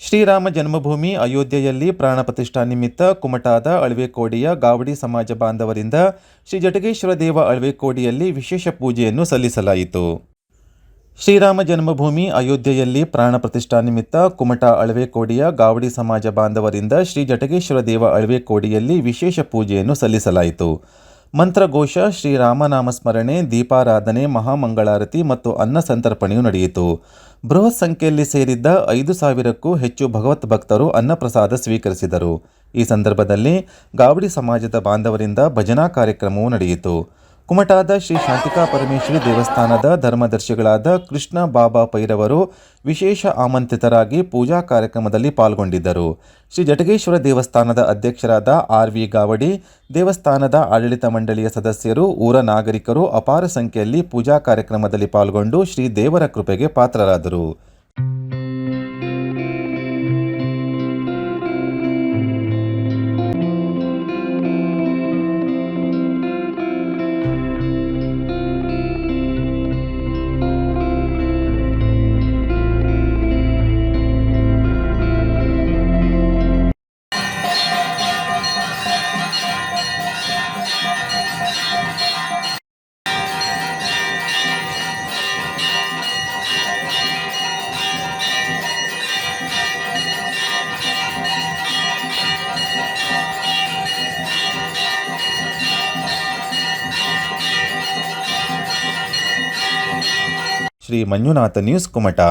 ಶ್ರೀರಾಮ ಜನ್ಮಭೂಮಿ ಅಯೋಧ್ಯೆಯಲ್ಲಿ ಪ್ರಾಣ ಪ್ರತಿಷ್ಠಾ ನಿಮಿತ್ತ ಕುಮಟಾದ ಅಳ್ವೆಕೋಡಿಯ ಗಾವಡಿ ಸಮಾಜ ಬಾಂಧವರಿಂದ ಶ್ರೀ ಜಟಗೇಶ್ವರ ದೇವ ಅಳ್ವೆಕೋಡಿಯಲ್ಲಿ ವಿಶೇಷ ಪೂಜೆಯನ್ನು ಸಲ್ಲಿಸಲಾಯಿತು. ಶ್ರೀರಾಮ ಜನ್ಮಭೂಮಿ ಅಯೋಧ್ಯೆಯಲ್ಲಿ ಪ್ರಾಣ ಪ್ರತಿಷ್ಠಾ ನಿಮಿತ್ತ ಕುಮಟಾ ಅಳ್ವೆಕೋಡಿಯ ಗಾವಡಿ ಸಮಾಜ ಬಾಂಧವರಿಂದ ಶ್ರೀ ಜಟಗೇಶ್ವರ ದೇವ ಅಳ್ವೆಕೋಡಿಯಲ್ಲಿ ವಿಶೇಷ ಪೂಜೆಯನ್ನು ಸಲ್ಲಿಸಲಾಯಿತು. ಮಂತ್ರಘೋಷ ಶ್ರೀರಾಮನಾಮ ಸ್ಮರಣೆ ದೀಪಾರಾಧನೆ, ಮಹಾಮಂಗಳಾರತಿ ಮತ್ತು ಅನ್ನ ಸಂತರ್ಪಣೆಯು ನಡೆಯಿತು. ಬೃಹತ್ ಸಂಖ್ಯೆಯಲ್ಲಿ ಸೇರಿದ್ದ ಐದು ಸಾವಿರಕ್ಕೂ ಹೆಚ್ಚು ಭಗವತ್ ಭಕ್ತರು ಅನ್ನಪ್ರಸಾದ ಸ್ವೀಕರಿಸಿದರು. ಈ ಸಂದರ್ಭದಲ್ಲಿ ಗಾವಡಿ ಸಮಾಜದ ಬಾಂಧವರಿಂದ ಭಜನಾ ಕಾರ್ಯಕ್ರಮವೂ ನಡೆಯಿತು. ಕುಮಟಾದ ಶ್ರೀ ಶಾಂತಿಕಾ ಪರಮೇಶ್ವರಿ ದೇವಸ್ಥಾನದ ಧರ್ಮದರ್ಶಿಗಳಾದ ಕೃಷ್ಣ ಬಾಬಾ ಪೈರವರು ವಿಶೇಷ ಆಮಂತ್ರಿತರಾಗಿ ಪೂಜಾ ಕಾರ್ಯಕ್ರಮದಲ್ಲಿ ಪಾಲ್ಗೊಂಡಿದ್ದರು. ಶ್ರೀ ಜಟಗೇಶ್ವರ ದೇವಸ್ಥಾನದ ಅಧ್ಯಕ್ಷರಾದ ಆರ್ ವಿ ಗಾವಡಿ, ದೇವಸ್ಥಾನದ ಆಡಳಿತ ಮಂಡಳಿಯ ಸದಸ್ಯರು, ಊರ ನಾಗರಿಕರು ಅಪಾರ ಸಂಖ್ಯೆಯಲ್ಲಿ ಪೂಜಾ ಕಾರ್ಯಕ್ರಮದಲ್ಲಿ ಪಾಲ್ಗೊಂಡು ಶ್ರೀ ದೇವರ ಕೃಪೆಗೆ ಪಾತ್ರರಾದರು. ಶ್ರೀ ಮಂಜುನಾಥ ನ್ಯೂಸ್ ಕುಮಟಾ